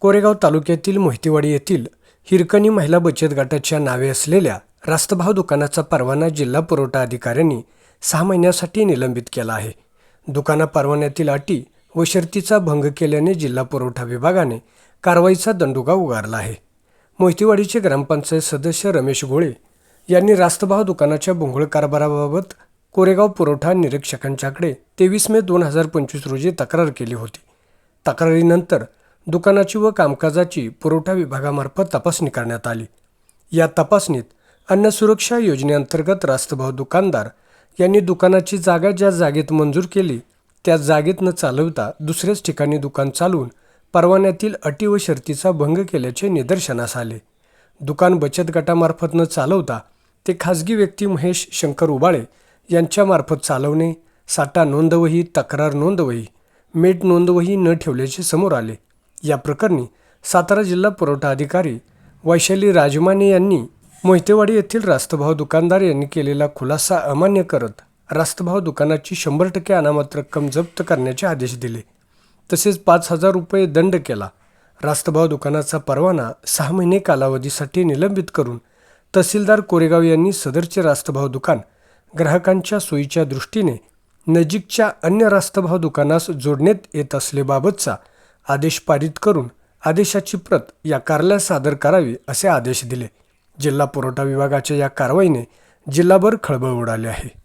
कोरेगाव तालुक्यातील मोहितेवाडी येथील हिरकणी महिला बचत गटाच्या नावे असलेल्या रास्तभाव दुकानाचा परवाना जिल्हा पुरवठा अधिकाऱ्यांनी सहा महिन्यासाठी निलंबित केला आहे. दुकाना परवान्यातील अटी व शर्तीचा भंग केल्याने जिल्हा पुरवठा विभागाने कारवाईचा दंडुका उगारला आहे. मोहितेवाडीचे ग्रामपंचायत सदस्य रमेश गोळे यांनी रास्तभाव दुकानाच्या भोंगळ कारभाराबाबत कोरेगाव पुरवठा निरीक्षकांच्याकडे तेवीस मे दोन हजार पंचवीस रोजी तक्रार केली होती. तक्रारीनंतर दुकानाची व कामकाजाची पुरवठा विभागामार्फत तपासणी करण्यात आली. या तपासणीत अन्न सुरक्षा योजनेअंतर्गत रास्तभाव दुकानदार यांनी दुकानाची जागा ज्या जागेत मंजूर केली त्या जागेत न चालवता दुसऱ्याच ठिकाणी दुकान चालवून परवान्यातील अटी व शर्तीचा भंग केल्याचे निदर्शनास आले. दुकान बचत गटामार्फत न चालवता ते खाजगी व्यक्ती महेश शंकर उबाळे यांच्यामार्फत चालवणे साठा नोंदवही तक्रार नोंदवही मेट नोंदवही न ठेवल्याचे समोर आले. या प्रकरणी सातारा जिल्हा पुरवठा अधिकारी वैशाली राजमाने यांनी मोहितेवाडी येथील रास्तभाव दुकानदार यांनी केलेला खुलासा अमान्य करत रास्तभाव दुकानाची शंभर टक्के अनामत रक्कम जप्त करण्याचे आदेश दिले. तसेच पाच हजार रुपये दंड केला. रास्तभाव दुकानाचा परवाना सहा महिने कालावधीसाठी निलंबित करून तहसीलदार कोरेगाव यांनी सदरचे रास्तभाव दुकान ग्राहकांच्या सोयीच्या दृष्टीने नजीकच्या अन्य रास्तभाव दुकानास जोडण्यात येत असलेबाबतचा आदेश पारित करून आदेशाची प्रत या कार्यालयात सादर करावी असे आदेश दिले. जिल्हा पुरवठा विभागाच्या या कारवाईने जिल्हाभर खळबळ उडाली आहे.